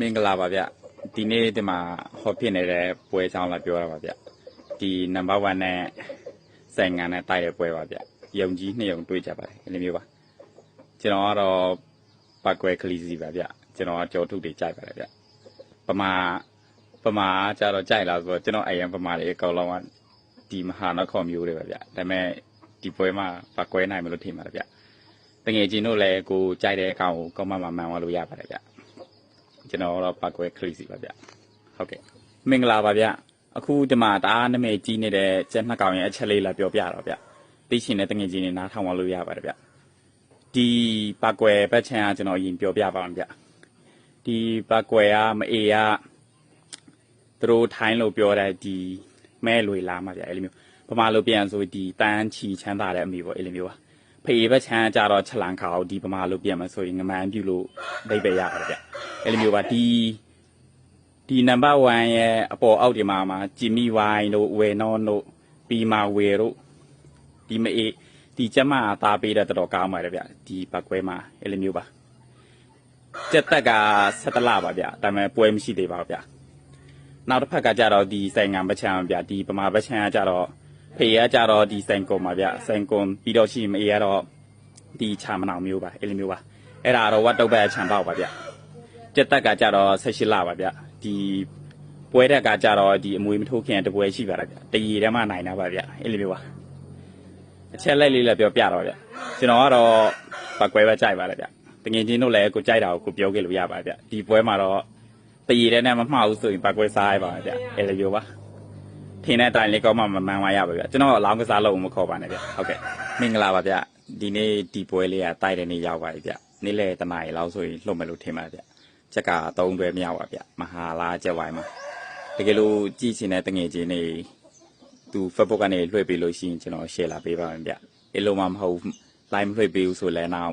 မင်္ဂလာပါဗျဒီနေ့ဒီမှာဟောဖြစ်နေတဲ့ပွဲအကြောင်းလာပြောတာပါဗျဒီနံပါတ်1နဲ့ဆိုင်ငံနဲ့တိုက်တဲ့ပွဲပါဗျယုံကြီးနှစ်ယုံတွေ့ကြပါတယ်အဲ့လိုမျိုးပါကျွန်တော်ကတော့ပတ်ကွဲခလီစီပါဗျကျွန်တော်ကကြော်ထုတ်တွေကြိုက်ပါတယ်ဗျပမာပမာကျတော့ကြိုက်လာဆိုတော့ကျွန်တော်အရင်ပမာတွေအကောင်လုံးကဒီမဟာနခေါ်မျိုးတွေပါဗျဒါပေမဲ့ဒီပွဲမှာပတ်ကွဲနိုင်မလို့ထင်ပါတယ်ဗျတငယ်ချင်းတို့လည်းကိုကြိုက်တဲ့အကောင်ကိုကောင်းမှမှမှန်သွားလို့ရပါတယ်ဗျ ကျွန်တော်တော့ပါကွဲခရစ်စီပါဗျဟုတ်ကဲ့မင်္ဂလာပါဗျအခုဒီမှာတအားနာမည်ကြီးနေတဲ့ကျက်နှစ်ကောင်ရဲ့အချက်လေးလာပြောပြတော့ဗျသိရှင်တဲ့တငယ်ချင်းတွေနားထောင်ပါလို့ရပါတယ်ဗျဒီပါကွဲဘက်ချန်ကကျွန်တော်အရင်ပြောပြပါအောင်ဗျဒီပါကွဲကမအေကသူတို့ထိုင်းလို့ပြောတဲ့ဒီမဲလွေလာမှာဗျအဲ့လိုမျိုးဗမာလိုပြန်ဆိုဒီတန်းချီချမ်းသာတဲ့အမိပေါ့အဲ့လိုမျိုးပါဖေးဘက်ချန်ကကြတော့ချက်လန်ခါကိုဒီဗမာလိုပြန်မှာဆိုရင်ငမန်းပြုလို့ဒိတ်ပဲရပါတယ်ဗျ အဲ့လိုမျိုးပါဒီဒီနံပါတ်1ရဲ့အပေါ်အောက်ဒီမှာမှာဂျီမီဝိုင်းတို့ဝေနောတို့ပီမာဝေတို့ဒီမအေးဒီကျမအသားပေးတဲ့တော်တော်ကောင်းပါတယ်ဗျဒီပတ်ကွဲမှာအဲ့လိုမျိုးပါစက်တက်က17လပါဗျဒါပေမဲ့ပွဲမရှိသေးပါဘူးဗျနောက်တစ်ဖက်ကကြတော့ဒီဆိုင်ငံပချံဗျဒီပမာပချံကကြတော့ဖေးကကြတော့ဒီဆိုင်ကွန်ပါဗျဆိုင်ကွန်ပြီးတော့ရှိမအေးကတော့ဒီချာမနောင်မျိုးပါအဲ့လိုမျိုးပါအဲ့ဒါတော့ဝတ်တုတ်ပဲချံပေါက်ပါဗျ ကြက်တက်ကကြတော့16လပါဗျဒီပွဲတက်ကကြတော့ဒီအမွေမထိုးခင်တပွဲရှိပါလားဗျတရီထဲမှာနိုင်တာပါဗျအဲ့လိုမျိုးပါအချက်လက်လေးလည်းပြောပြတော့ဗျကျွန်တော်ကတော့ပတ်ကွဲပဲကြိုက်ပါလေဗျတငယ်ချင်းတို့လည်းကိုကြိုက်တာကိုကိုပြောခဲ့လို့ရပါဗျဒီပွဲမှာတော့တရီထဲနဲ့မမှားဘူးဆိုရင်ပတ်ကွဲစားရပါဗျအဲ့လိုမျိုးပါထင်းတဲ့အတိုင်းလေးကောင်းမှမမှန်ပါရပါဗျကျွန်တော်အလောင်းကစားလို့မခေါ်ပါနဲ့ဗျဟုတ်ကဲ့မင်္ဂလာပါဗျဒီနေ့ဒီပွဲလေးကတိုက်တဲ့နေ့ရောက်ပါပြီဗျနေ့လေတနားရီလောက်ဆိုရင်လှုပ်မယ်လို့ထင်ပါဗျ ချက်က3တွဲမြောက်ပါဗျမဟာလာချက်ဝိုင်းမှာတကယ်လို့ကြည့်ချင်တဲ့တငယ်ချင်းတွေသူ Facebook ကနေလွှဲပေးလို့ရှိရင်ကျွန်တော် share လာပေးပါမယ်ဗျအဲ့လိုမှမဟုတ် live မလွှဲပေးဘူးဆိုလည်းနောက်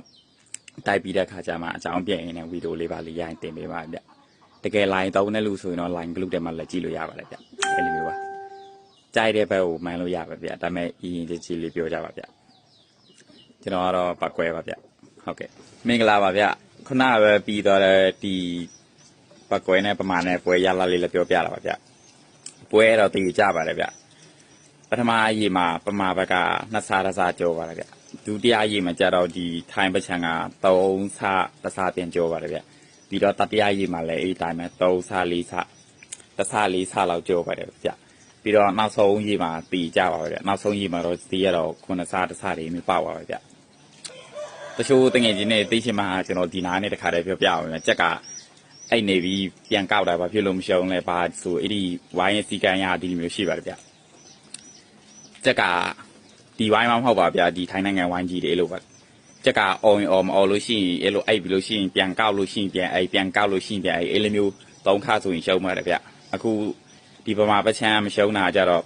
တိုက်ပြီးတဲ့ခါကျမှအကြောင်းပြန်ရင်းနဲ့ဗီဒီယိုလေးပါလေးရိုင်းတင်ပေးပါဗျတကယ် line တောင်းတဲ့လူဆိုရင်တော့ line group ထဲမှာလည်းကြည့်လို့ရပါတယ်ဗျအဲ့လိုမျိုးပါကြိုက်တဲ့ဘက်ကိုမှန်လို့ရပါဗျဒါပေမဲ့အရင်ကြီးကြီးလေးပြောကြပါဗျကျွန်တော်ကတော့ပတ်ကွဲပါဗျဟုတ်ကဲ့မင်္ဂလာပါဗျ ခုနကပဲပြီးတော့တဲ့ဒီပတ်ကွဲနဲ့ပမာနဲ့ပွဲရလာလေးလည်းပြောပြလာပါဗျပွဲတော့တည်ကြပါတယ်ဗျပထမအရေးမှာပမာဘက်ကနှစ်ဆာတစ်ဆာကြောပါတယ်ဗျဒုတိယအရေးမှာကျတော့ဒီထိုင်းပချံက3ဆတစ်ဆာပြန်ကြောပါတယ်ဗျပြီးတော့တတိယအရေးမှာလည်းအဲ့ဒီတိုင်းပဲ3ဆ4ဆတစ်ဆာ4ဆလောက်ကြောပါတယ်ဗျပြီးတော့နောက်ဆုံးရေးမှာတည်ကြပါပဲဗျနောက်ဆုံးရေးမှာတော့တည်ရတော့9ဆတစ်ဆာတွေမျိုးပေါ့ပါပဲဗျ တချို့တငယ်ချင်းတွေသိချင်မှကျွန်တော်ဒီနားနဲ့တခါတည်းပြောပြအောင်မယ်ကြက်ကအဲ့နေပြီးပြန်ကောက်တာဘာဖြစ်လို့မရှုံးလဲဘာဆိုအဲ့ဒီဝိုင်းရဲ့စီကံရဒီလိုမျိုးရှိပါတယ်ဗျကြက်ကဒီဝိုင်းမမဟုတ်ပါဗျာဒီထိုင်းနိုင်ငံဝိုင်းကြီးတွေအဲ့လိုပါကြက်ကအော်ရင်အော်မအော်လို့ရှိရင်အဲ့လိုအဲ့ပြီးလို့ရှိရင်ပြန်ကောက်လို့ရှိရင်ပြန်အဲ့ပြန်ကောက်လို့ရှိရင်ပြန်အဲ့အဲ့လိုမျိုးသုံးခါဆိုရင်ရှုံးပါတယ်ဗျအခုဒီပမာပချမ်းမရှုံးတာကြတော့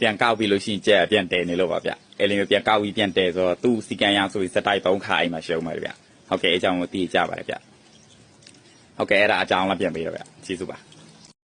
ပြန်ကောက်ပြီးလို့ရှိရင်ကြက်ပြန်တဲနေလို့ပါဗျ အဲ့လိုမျိုးပြန်ကောက်ပြီးပြန်တဲဆိုတော့သူ့စီကံရဆိုပြီးစက်တိုက်သုံးခါအိမ်မှာရှုံးပါတယ်ဗျဟုတ်ကဲ့အကြောင်းကိုသိကြပါတယ်ဗျဟုတ်ကဲ့အဲ့ဒါအကြောင်းလည်းပြန်ပေးတော့ဗျကျေးဇူးပါ